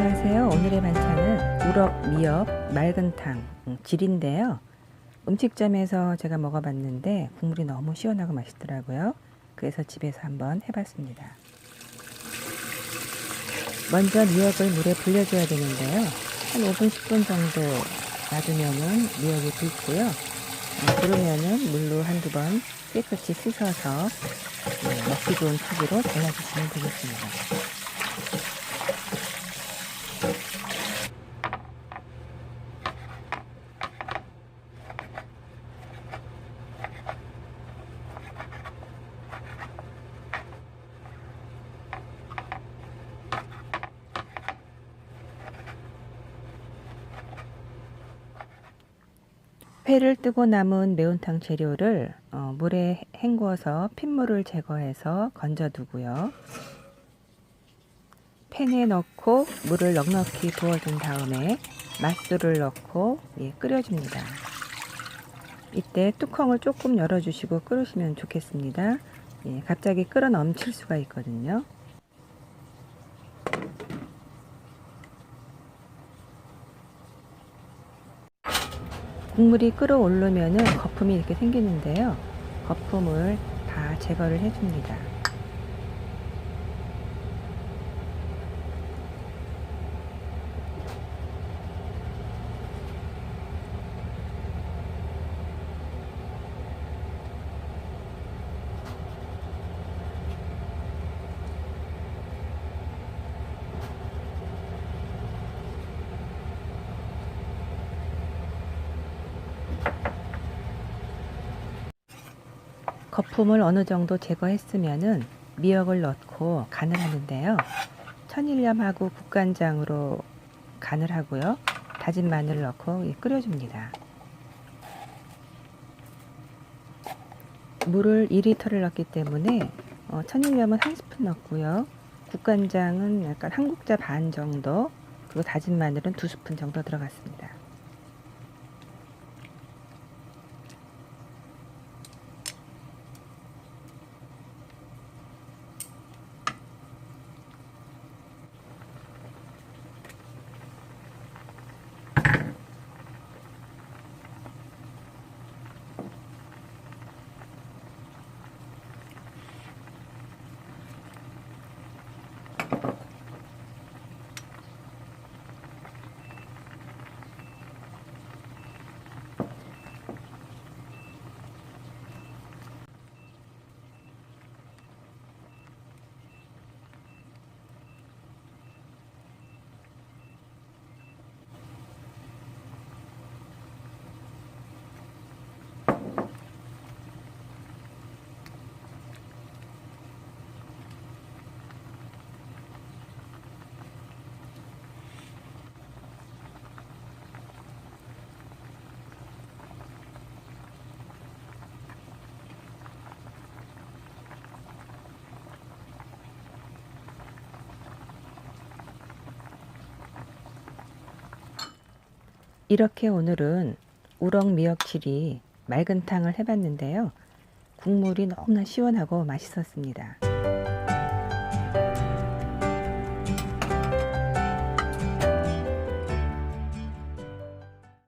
안녕하세요. 오늘의 반찬은 우럭, 미역, 맑은탕, 음, 질인데요. 음식점에서 제가 먹어봤는데 국물이 너무 시원하고 맛있더라고요. 그래서 집에서 한번 해봤습니다. 먼저 미역을 물에 불려줘야 되는데요. 한 5분, 10분 정도 놔두면은 미역이 붉고요. 어, 그러면은 물로 한두 번 깨끗이 씻어서 네, 먹기 좋은 크기로 잘라주시면 되겠습니다. 회를 뜨고 남은 매운탕 재료를 어, 물에 헹구어서 핏물을 제거해서 건져두고요. 팬에 넣고 물을 넉넉히 부어준 다음에 맛술을 넣고 예, 끓여줍니다. 이때 뚜껑을 조금 열어주시고 끓으시면 좋겠습니다. 예, 갑자기 끓어 넘칠 수가 있거든요. 국물이 끓어오르면은 거품이 이렇게 생기는데요. 거품을 다 제거를 해줍니다. 거품을 어느 정도 제거했으면은 미역을 넣고 간을 하는데요. 천일염하고 국간장으로 간을 하고요. 다진 마늘을 넣고 예, 끓여줍니다. 물을 2리터를 넣기 때문에 어, 천일염은 한 스푼 넣고요. 국간장은 약간 한 국자 반 정도, 그리고 다진 마늘은 두 스푼 정도 들어갔습니다. 이렇게 오늘은 우럭 미역칠이 맑은 탕을 해봤는데요. 국물이 너무나 시원하고 맛있었습니다.